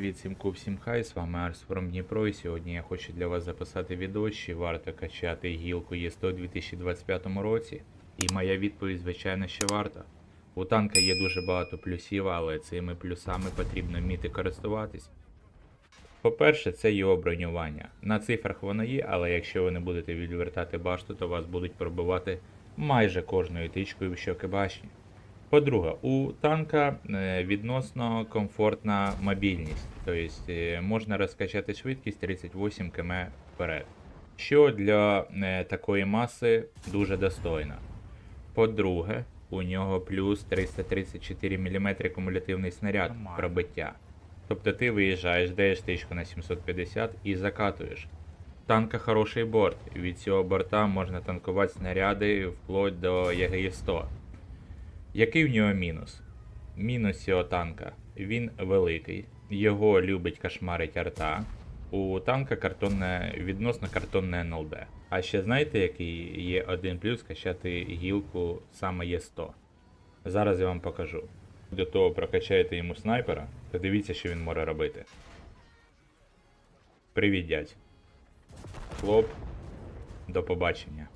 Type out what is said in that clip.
Від Сімку всім хай, з вами Арс Фром Дніпро і сьогодні я хочу для вас записати відео, чи варто качати гілку Є100 у 2025 році. І моя відповідь, звичайно, що варто. У танка є дуже багато плюсів, але цими плюсами потрібно вміти користуватись. По-перше, це його бронювання. На цифрах воно є, але якщо ви не будете відвертати башту, то вас будуть пробивати майже кожною тичкою в щоки башні. По-друге, у танка е, відносно комфортна мобільність, тобто е, можна розкачати швидкість 38 км вперед, що для е, такої маси дуже достойно. По-друге, у нього плюс 334 мм кумулятивний снаряд пробиття. Тобто ти виїжджаєш, даєш тичку на 750 і закатуєш. Танка хороший борт. Від цього борта можна танкувати снаряди вплоть до ЯГІ-100. Який в нього мінус? Мінус цього танка. Він великий, його любить кошмарить арта. У танка картонне, відносно картонне НЛД. А ще знаєте, який є один плюс качати гілку саме Є100? Зараз я вам покажу. До того прокачаєте йому снайпера, то дивіться, що він може робити. Привіт, дядь. Хлоп. До побачення.